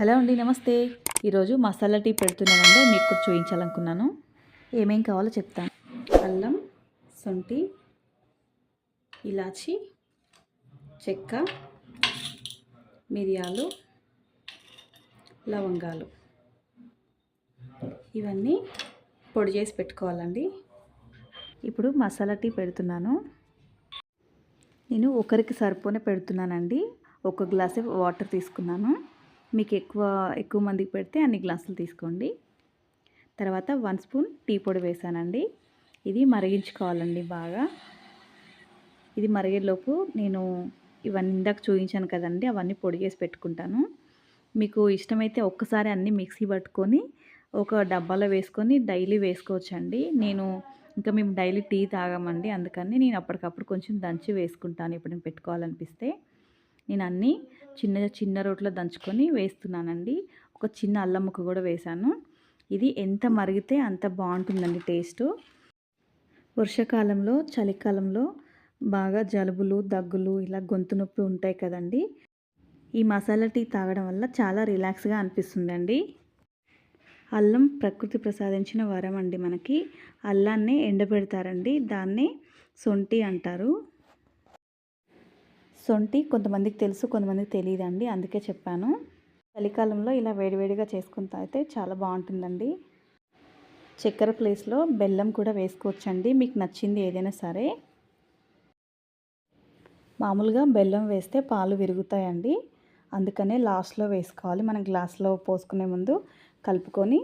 Hello అండి నమస్తే. ఈరోజు మసాలా టీ పెడుతున్నానండి మీకు చూపించాలనుకున్నాను. ఏమేం కావాలో చెప్తాను. అల్లం శొంఠి ఇలాచి చెక్క మిరియాలు లవంగాలు. ఇవన్నీ పొడి చేసి పెట్టుకోవాలండి. ఇప్పుడు మసాలా టీ పెడుతున్నాను. నేను ఒకరికి సరిపోనే పెడుతున్నానండి. ఒక గ్లాస్ వాటర్ తీసుకున్నాను. మీకు ఎక్కువ ఎక్కువ మందికి పెడితే అన్ని గ్లాసులు తీసుకోండి. తర్వాత వన్ స్పూన్ టీ పొడి వేసానండి. ఇది మరిగించుకోవాలండి బాగా. ఇది మరిగేలోపు నేను ఇవన్నీ ఇందాక చూపించాను కదండి అవన్నీ పొడి చేసి పెట్టుకుంటాను. మీకు ఇష్టమైతే ఒక్కసారి అన్నీ మిక్సీ పట్టుకొని ఒక డబ్బాలో వేసుకొని డైలీ వేసుకోవచ్చండి. నేను ఇంకా మేము డైలీ టీ తాగామండి అందుకని నేను అప్పటికప్పుడు కొంచెం దంచి వేసుకుంటాను ఎప్పుడైనా పెట్టుకోవాలనిపిస్తే. నేను అన్నీ చిన్న చిన్న రోట్లో దంచుకొని వేస్తున్నానండి. ఒక చిన్న అల్లం ముక్క కూడా వేశాను. ఇది ఎంత మరిగితే అంత బాగుంటుందండి టేస్ట్. వర్షాకాలంలో చలికాలంలో బాగా జలుబులు దగ్గులు ఇలా గొంతు నొప్పి ఉంటాయి కదండి. ఈ మసాలా టీ తాగడం వల్ల చాలా రిలాక్స్గా అనిపిస్తుందండి. అల్లం ప్రకృతి ప్రసాదించిన వరం అండి మనకి. అల్లాన్ని ఎండబెడతారండి. దాన్నే సొంటి అంటారు. సొంటి కొంతమందికి తెలుసు కొంతమందికి తెలియదండి అందుకే చెప్పాను. చలికాలంలో ఇలా వేడివేడిగా చేసుకుని తాగితే చాలా బాగుంటుందండి. చక్కెర ప్లేస్లో బెల్లం కూడా వేసుకోవచ్చండి. మీకు నచ్చింది ఏదైనా సరే. మామూలుగా బెల్లం వేస్తే పాలు విరుగుతాయండి. అందుకనే లాస్ట్లో వేసుకోవాలి. మనం గ్లాస్లో పోసుకునే ముందు కలుపుకొని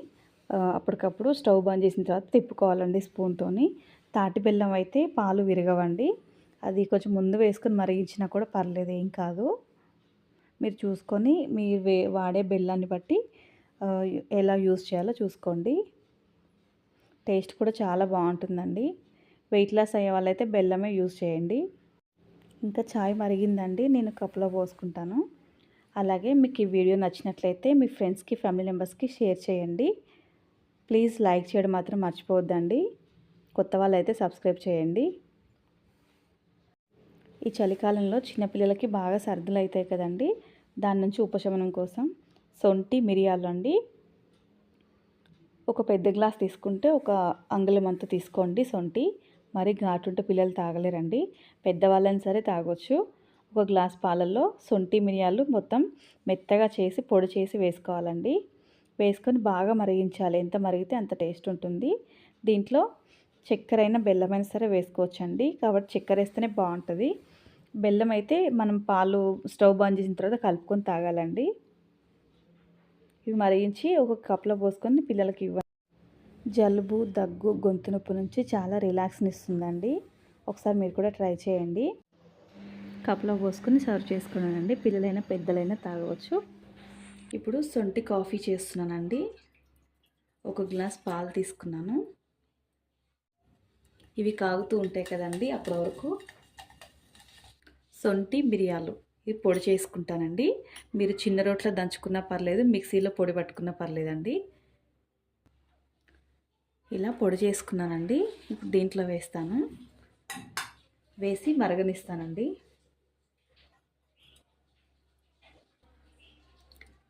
అప్పటికప్పుడు స్టవ్ బంద్ చేసిన తర్వాత తిప్పుకోవాలండి స్పూన్తోని. తాటి బెల్లం అయితే పాలు విరగవండి. అది కొంచెం ముందు వేసుకొని మరిగించినా కూడా పర్లేదు ఏం కాదు. మీరు చూసుకొని మీరు వే వాడే బెల్లాన్ని బట్టి ఎలా యూస్ చేయాలో చూసుకోండి. టేస్ట్ కూడా చాలా బాగుంటుందండి. వెయిట్ లాస్ అయ్యే వాళ్ళైతే బెల్లమే యూస్ చేయండి. ఇంకా చాయ్ మరిగిందండి నేను కప్లో పోసుకుంటాను. అలాగే మీకు ఈ వీడియో నచ్చినట్లయితే మీ ఫ్రెండ్స్కి ఫ్యామిలీ మెంబర్స్కి షేర్ చేయండి. ప్లీజ్ లైక్ చేయడం మాత్రం మర్చిపోవద్దండి. కొత్త వాళ్ళైతే సబ్స్క్రైబ్ చేయండి. ఈ చలికాలంలో చిన్నపిల్లలకి బాగా సర్దులు అవుతాయి కదండి. దాని నుంచి ఉపశమనం కోసం సొంటి మిరియాలు అండి. ఒక పెద్ద గ్లాస్ తీసుకుంటే ఒక అంగుళం అంత తీసుకోండి సొంటి. మరి ఘాటుంటే పిల్లలు తాగలేరండి. పెద్దవాళ్ళని సరే తాగొచ్చు. ఒక గ్లాస్ పాలల్లో సొంటి మిరియాలు మొత్తం మెత్తగా చేసి పొడి చేసి వేసుకోవాలండి. వేసుకొని బాగా మరిగించాలి. ఎంత మరిగితే అంత టేస్ట్ ఉంటుంది. దీంట్లో చక్కెర అయినా బెల్లమైనా సరే వేసుకోవచ్చండి. కాబట్టి చక్కెర వేస్తేనే బాగుంటుంది. బెల్లం అయితే మనం పాలు స్టవ్ బంద్ చేసిన తర్వాత కలుపుకొని తాగాలండి. ఇవి మరిగించి ఒక కప్లో పోసుకొని పిల్లలకి ఇవ్వండి జలుబు దగ్గు గొంతు నొప్పి నుంచి చాలా రిలాక్స్ని ఇస్తుందండి. ఒకసారి మీరు కూడా ట్రై చేయండి. కప్లో పోసుకొని సర్వ్ చేసుకున్నానండి. పిల్లలైనా పెద్దలైనా తాగవచ్చు. ఇప్పుడు సొంటి కాఫీ చేస్తున్నానండి. ఒక గ్లాస్ పాలు తీసుకున్నాను. ఇవి కాగుతూ ఉంటాయి కదండి అప్పటి వరకు. సొంటి మిరియాలు. ఇవి పొడి చేసుకుంటానండి. మీరు చిన్న రోట్లో దంచుకున్నా పర్లేదు మిక్సీలో పొడి పట్టుకున్నా పర్లేదండి. ఇలా పొడి చేసుకున్నానండి. ఇప్పుడు దీంట్లో వేస్తాను. వేసి మరగనిస్తానండి.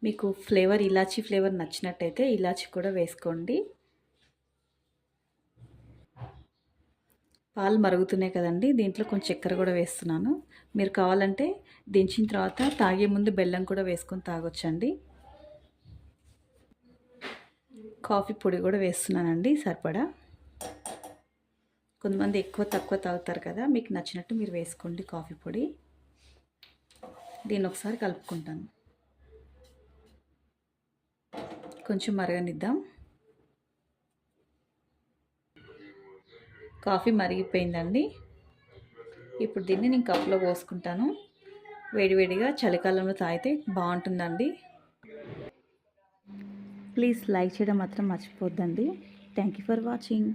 మీకు ఫ్లేవర్ ఇలాచీ ఫ్లేవర్ నచ్చినట్టయితే ఇలాచీ కూడా వేసుకోండి. పాలు మరుగుతున్నాయి కదండి దీంట్లో కొంచెం చక్కెర కూడా వేస్తున్నాను. మీరు కావాలంటే దించిన తర్వాత తాగే ముందు బెల్లం కూడా వేసుకొని తాగొచ్చండి. కాఫీ పొడి కూడా వేస్తున్నానండి సరిపడా? కొంతమంది ఎక్కువ తక్కువ తాగుతారు కదా మీకు నచ్చినట్టు మీరు వేసుకోండి కాఫీ పొడి. దీన్ని ఒకసారి కలుపుకుంటాను. కొంచెం మరగనిద్దాం. కాఫీ మరిగిపోయిందండి. ఇప్పుడు దీన్ని నేను కప్లో పోసుకుంటాను. వేడివేడిగా చలికాలంలో తాగితే బాగుంటుందండి. ప్లీజ్ లైక్ చేయడం మాత్రం మర్చిపోద్దండి. Thank you for watching.